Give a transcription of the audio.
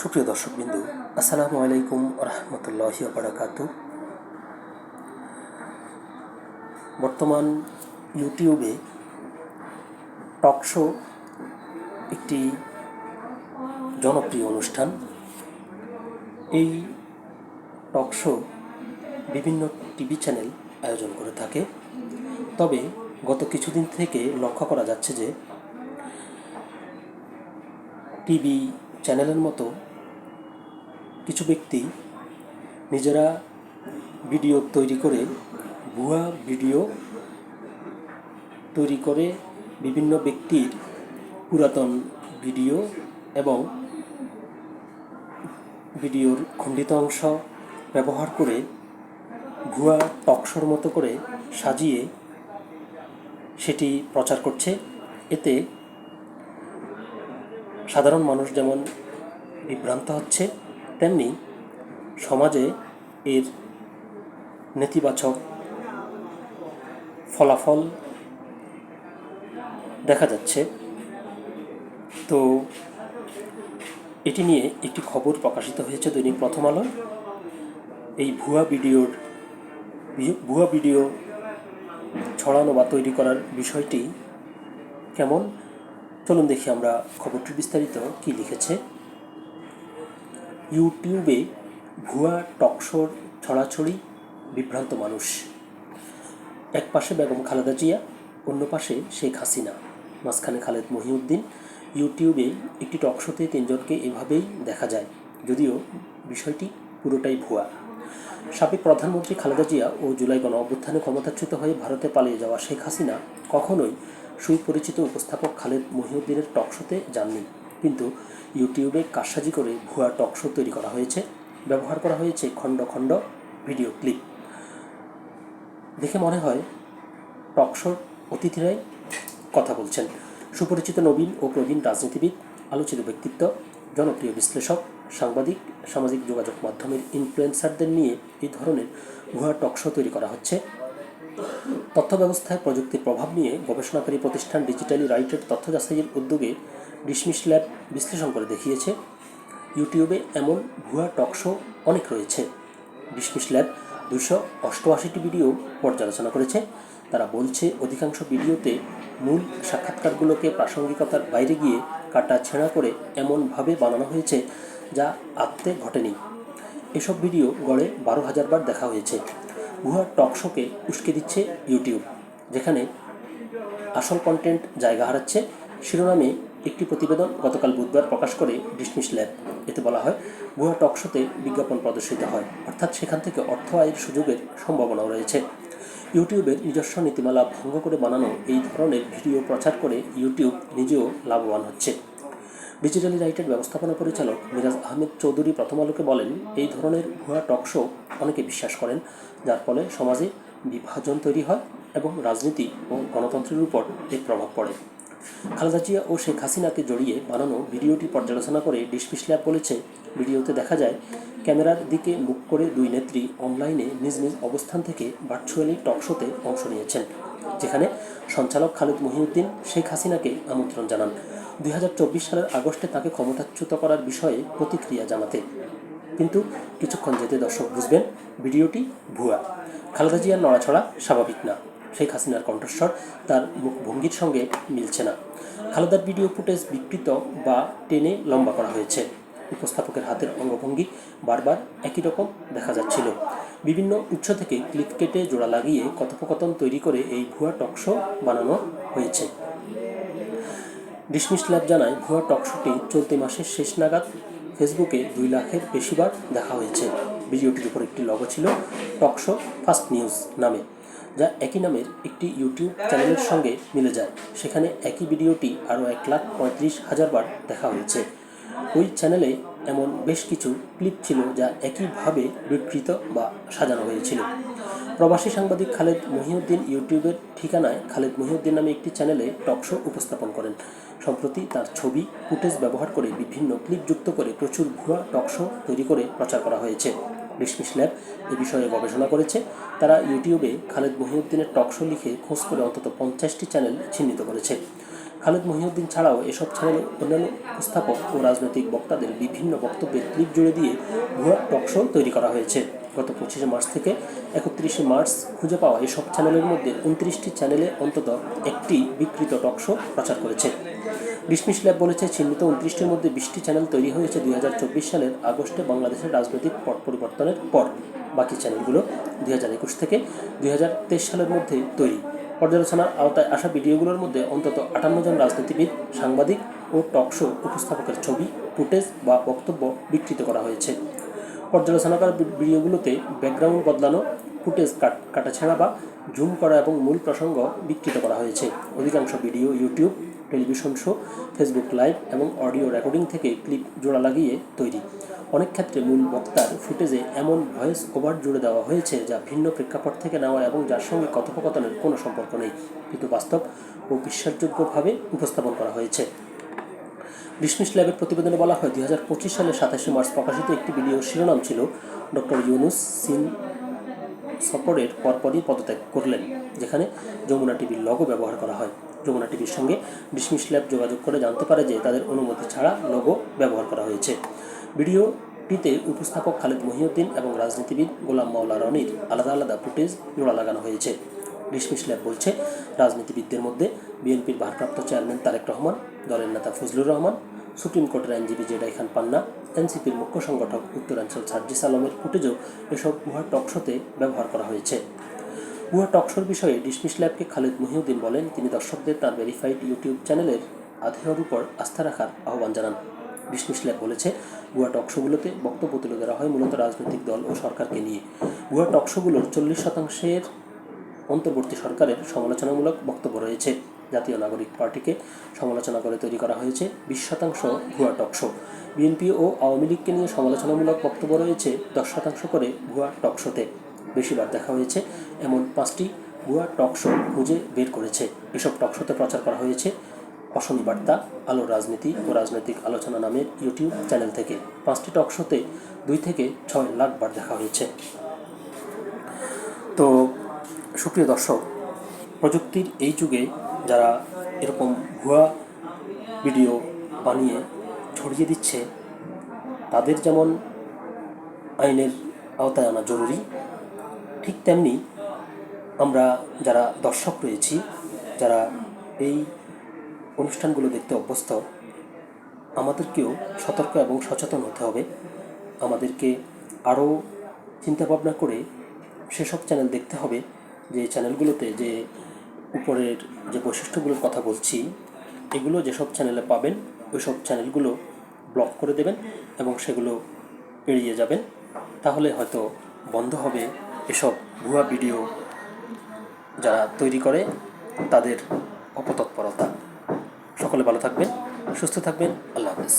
সুপ্রিয় দর্শকবিন্দু, আসসালামু আলাইকুম রহমতুল্লাহি বারাকাতু বর্তমান ইউটিউবে টক শো একটি জনপ্রিয় অনুষ্ঠান। এই টক শো বিভিন্ন টিভি চ্যানেল আয়োজন করে থাকে। তবে গত কিছুদিন থেকে লক্ষ্য করা যাচ্ছে যে টিভি চ্যানেলের মতো কিছু ব্যক্তি নিজেরা ভিডিও তৈরি করে, ভুয়া ভিডিও তৈরি করে বিভিন্ন ব্যক্তির পুরাতন ভিডিও এবং ভিডিওর খণ্ডিত অংশ ব্যবহার করে ভুয়া টকশোর মতো করে সাজিয়ে সেটি প্রচার করছে। এতে সাধারণ মানুষ যেমন বিভ্রান্ত হচ্ছে, তেমনি সমাজে এর নেতিবাচক ফলাফল দেখা যাচ্ছে। তো এটি নিয়ে একটি খবর প্রকাশিত হয়েছে দৈনিক প্রথম আলো। এই ভুয়া ভিডিওর ভুয়া ভিডিও ছড়ানো বা তৈরি করার বিষয়টি কেমন? চলুন দেখি আমরা খবরটির বিস্তারিত কি লিখেছে। ইউটিউবে ভুয়া টকশোর ছড়াছড়ি, বিভ্রান্ত মানুষ। এক পাশে বেগম খালেদা জিয়া, অন্য পাশে শেখ হাসিনা। মাঝখানে খালেদ মহিউদ্দিন। ইউটিউবে একটি টকশোতে তিনজনকে এভাবেই দেখা যায়, যদিও বিষয়টি পুরোটাই ভুয়া। সাবেক প্রধানমন্ত্রী খালেদা জিয়া ও জুলাই গণ অভ্যুত্থানে ক্ষমতাচ্যুত হয়ে ভারতে পালিয়ে যাওয়া শেখ হাসিনা কখনোই সুপরিচিত উপস্থাপক খালেদ মহিউদ্দিনের টকশোতে যাননি কিন্তু ইউটিউবে কারসাজি করে ভুয়া টকশো তৈরি করা হয়েছে। ব্যবহার করা হয়েছে খণ্ড খণ্ড ভিডিও ক্লিপ। দেখে মনে হয় টকশোর অতিথিরাই কথা বলছেন। সুপরিচিত নবীন ও প্রবীণ রাজনীতিবিদ, আলোচিত ব্যক্তিত্ব, জনপ্রিয় বিশ্লেষক, সাংবাদিক, সামাজিক যোগাযোগ মাধ্যমের ইনফ্লুয়েন্সারদের নিয়ে এই ধরনের ভুয়া টকশো তৈরি করা হচ্ছে। তথ্য ব্যবস্থায় প্রযুক্তির প্রভাব নিয়ে গবেষণাকারী প্রতিষ্ঠান ডিজিটালি রাইটের তথ্য যাচাইয়ের উদ্যোগে ডিসমিস ল্যাব বিশ্লেষণ করে দেখিয়েছে, ইউটিউবে এমন ভুয়া টক শো অনেক রয়েছে। ডিসমিস ল্যাব দুশো অষ্টআশিটি ভিডিও পর্যালোচনা করেছে। তারা বলছে, অধিকাংশ ভিডিওতে মূল সাক্ষাৎকারগুলোকে প্রাসঙ্গিকতার বাইরে গিয়ে কাটা ছেঁড়া করে এমনভাবে বানানো হয়েছে যা আত্মে ঘটেনি। এসব ভিডিও গড়ে বারো হাজার বার দেখা হয়েছে। ভুয়া টকশোকে উস্কে দিচ্ছে ইউটিউব যেখানে আসল কন্টেন্ট জায়গা হারাচ্ছে। শিরোনামে একটি প্রতিবেদন গতকাল বুধবার প্রকাশ করে ডিসমিস ল্যাব এতে বলা হয় ভুয়া টকশোতে বিজ্ঞাপন প্রদর্শিত হয়, অর্থাৎ সেখান থেকে অর্থ আয়ের সুযোগের সম্ভাবনাও রয়েছে। ইউটিউবের নিজস্ব নীতিমালা ভঙ্গ করে বানানো এই ধরনের ভিডিও প্রচার করে ইউটিউব নিজেও লাভবান হচ্ছে। ডিজিটালি রাইটের ব্যবস্থাপনা পরিচালক মিরাজ আহমেদ চৌধুরী প্রথম আলোকে বলেন, এই ধরনের ভুয়া টকশো অনেকে বিশ্বাস করেন, যার ফলে সমাজে বিভাজন তৈরি হয় এবং রাজনীতি ও গণতন্ত্রের উপর এর প্রভাব পড়ে। খালেদা জিয়া ও শেখ হাসিনাকে জড়িয়ে বানানো ভিডিওটি পর্যালোচনা করে ডিসপিস ল্যাব বলেছে, ভিডিওতে দেখা যায়, ক্যামেরার দিকে মুখ করে দুই নেত্রী অনলাইনে নিজ নিজ অবস্থান থেকে ভার্চুয়ালি টকশোতে অংশ নিয়েছেন, যেখানে সঞ্চালক খালেদ মহিউদ্দিন, শেখ হাসিনাকে আমন্ত্রণ জানান। দুই হাজার চব্বিশ সালের আগস্টে তাকে ক্ষমতাচ্যুত করার বিষয়ে প্রতিক্রিয়া জানাতে। কিন্তু কিছুক্ষণ যেতে দর্শক বুঝবেন, ভিডিওটি ভুয়া। খালেদা জিয়ার নড়াছড়া স্বাভাবিক না। শেখ হাসিনার কণ্ঠস্বর তার মুখভঙ্গির সঙ্গে মিলছে না। খালেদার ভিডিও ফুটেজ বিকৃত বা টেনে লম্বা করা হয়েছে। উপস্থাপকের হাতের অঙ্গভঙ্গি বারবার একই রকম দেখা যাচ্ছিল। বিভিন্ন উৎস থেকে ক্লিপ কেটে জোড়া লাগিয়ে কথোপকথন তৈরি করে এই ভুয়া টকশো বানানো হয়েছে। ডিসমিস ল্যাব জানায় ভুয়া টকশোটি চলতি মাসের শেষ নাগাদ ফেসবুকে দুই লাখের বেশিবার দেখা হয়েছে। ভিডিওটির উপর একটি লগো ছিল টকশো ফার্স্ট নিউজ নামে, যা একই নামের একটি ইউটিউব চ্যানেলের সঙ্গে মিলে যায়। সেখানে একই ভিডিওটি আরও এক লাখ পঁয়ত্রিশ হাজার বার দেখা হয়েছে। ওই চ্যানেলে এমন বেশ কিছু ক্লিপ ছিল যা একইভাবে বিকৃত বা সাজানো হয়েছিল। প্রবাসী সাংবাদিক খালেদ মহিউদ্দিন ইউটিউবের ঠিকানায় খালেদ মহিউদ্দিন নামে একটি চ্যানেলে টকশো উপস্থাপন করেন। সম্প্রতি তার ছবি, ফুটেজ ব্যবহার করে বিভিন্ন ক্লিপ যুক্ত করে প্রচুর ভুয়া টকশো তৈরি করে প্রচার করা হয়েছে। ডিসমিস ল্যাব এ বিষয়ে গবেষণা করেছে। তারা ইউটিউবে খালেদ মহিউদ্দিনের টকশো লিখে খোঁজ করে অন্তত পঞ্চাশটি চ্যানেল চিহ্নিত করেছে। খালেদ মহিউদ্দিন ছাড়াও এসব চ্যানেলে অন্যান্য উপস্থাপক ও রাজনৈতিক বক্তাদের বিভিন্ন বক্তব্যের ক্লিপ জুড়ে দিয়ে ভুয়া টকশো তৈরি করা হয়েছে। গত পঁচিশে মার্চ থেকে একত্রিশে মার্চ খুঁজে পাওয়া এসব চ্যানেলের মধ্যে উনত্রিশটি চ্যানেলে অন্তত একটি বিকৃত টকশো প্রচার করেছে। ডিসমিস ল্যাব বলেছে, চিহ্নিত উনত্রিশটির মধ্যে বিশটি চ্যানেল তৈরি হয়েছে দুই হাজার চব্বিশ সালের আগস্টে বাংলাদেশের রাজনৈতিক পট পরিবর্তনের পর। বাকি চ্যানেলগুলো দুই হাজার একুশ থেকে দুই হাজার তেইশ সালের মধ্যে তৈরি। পর্যালোচনার আওতায় আসা ভিডিওগুলোর মধ্যে অন্তত আটান্ন জন রাজনীতিবিদ, সাংবাদিক ও টকশো উপস্থাপকের ছবি, ফুটেজ বা বক্তব্য বিকৃত করা হয়েছে। পর্যালোচনা করা ভিডিওগুলোতে ব্যাকগ্রাউন্ড বদলানো, ফুটেজ কাট কাটাছেঁড়া বা জুম করা এবং মূল প্রসঙ্গ বিকৃত করা হয়েছে। অধিকাংশ video YouTube, television show, Facebook live এবং অডিও রেকর্ডিং থেকে ক্লিপ জোড়া লাগিয়ে তৈরি। অনেক ক্ষেত্রে মূল বক্তার ফুটেজে এমন ভয়েস ওভার জুড়ে দেওয়া হয়েছে যা ভিন্ন প্রেক্ষাপট থেকে নেওয়া এবং যার সঙ্গে কথোপকথনের কোনো সম্পর্ক নেই। কিন্তু বাস্তব ও বিশ্বাসযোগ্যভাবে উপস্থাপন করা হয়েছে। ডিসমিস ল্যাবের প্রতিবেদনে বলা হয়, দুই হাজার পঁচিশ সালের সাতাশে মার্চ প্রকাশিত একটি ভিডিও শিরোনাম ছিল, ডক্টর ইউনুস সিন সফরের পরপরই পদত্যাগ করলেন, যেখানে যমুনা টিভির লগো ব্যবহার করা হয়। যমুনা টিভির সঙ্গে ডিসমিস ল্যাব যোগাযোগ করে জানতে পারে যে তাদের অনুমতি ছাড়া লগো ব্যবহার করা হয়েছে। ভিডিওটিতে উপস্থাপক খালেদ মহিউদ্দিন এবং রাজনীতিবিদ গোলাম মাওলা রনির আলাদা আলাদা ফুটেজ জোড়া লাগানো হয়েছে। ডিসমিস ল্যাব বলছে। রাজনীতিবিদদের মধ্যে বিএনপির ভারপ্রাপ্ত চেয়ারম্যান তারেক রহমান, দলের নেতা ফজলুর রহমান, সুপ্রিম কোর্টের আইনজীবী জেডাই খান পান্না, এনসিপির মুখ্য সংগঠক উত্তরাঞ্চল সার্জিস আলমের ফুটেজও এসব গুহা টকশোতে ব্যবহার করা হয়েছে। গুহা টকশোর বিষয়ে ডিসমিস ল্যাবকে খালেদ মহিউদ্দিন বলেন, তিনি দর্শকদের তার ভেরিফাইড ইউটিউব চ্যানেলের আধেয়র উপর আস্থা রাখার আহ্বান জানান। ডিসমিস ল্যাব বলেছে, গুহা টকশোগুলোতে বক্তব্য তুলে ধরা হয় মূলত রাজনৈতিক দল ও সরকারকে নিয়ে। গুহা টকশোগুলোর চল্লিশ শতাংশের অন্তর্বর্তী সরকারের সমালোচনামূলক বক্তব্য রয়েছে। জাতীয় নাগরিক পার্টিকে সমালোচনা করে তৈরি করা হয়েছে বিশ শতাংশ ভুয়া টকশো বিএনপি ও আওয়ামী লীগকে নিয়ে সমালোচনামূলক বক্তব্য রয়েছে দশ শতাংশ করে ভুয়া টকশোতে বেশিরভাগ দেখা হয়েছে, এমন পাঁচটি ভুয়া টকশো খুঁজে বের করেছে। এসব টকশোতে প্রচার করা হয়েছে অশনি বার্তা আলোর রাজনীতি ও রাজনৈতিক আলোচনা নামের ইউটিউব চ্যানেল থেকে। পাঁচটি টকশোতে দুই থেকে ছয় লাখ বার দেখা হয়েছে। তো সুপ্রিয় দর্শক, প্রযুক্তির এই যুগে যারা এরকম ভুয়া ভিডিও বানিয়ে ছড়িয়ে দিচ্ছে, তাদের যেমন আইনের আওতায় আনা জরুরি, ঠিক তেমনি আমরা যারা দর্শক রয়েছি, যারা এই অনুষ্ঠানগুলো দেখতে অভ্যস্ত, আমাদেরকেও সতর্ক এবং সচেতন হতে হবে। আমাদেরকে আরও চিন্তাভাবনা করে সেসব চ্যানেল দেখতে হবে। যে চ্যানেলগুলোতে যে উপরের যে বৈশিষ্ট্যগুলোর কথা বলছি, এগুলো যেসব চ্যানেলে পাবেন ওই সব চ্যানেলগুলো ব্লক করে দেবেন এবং সেগুলো এড়িয়ে যাবেন। তাহলে হয়তো বন্ধ হবে এসব ভুয়া ভিডিও যারা তৈরি করে, তাদের অপতৎপরতা। সকলে ভালো থাকবেন, সুস্থ থাকবেন, আল্লাহ হাফেজ।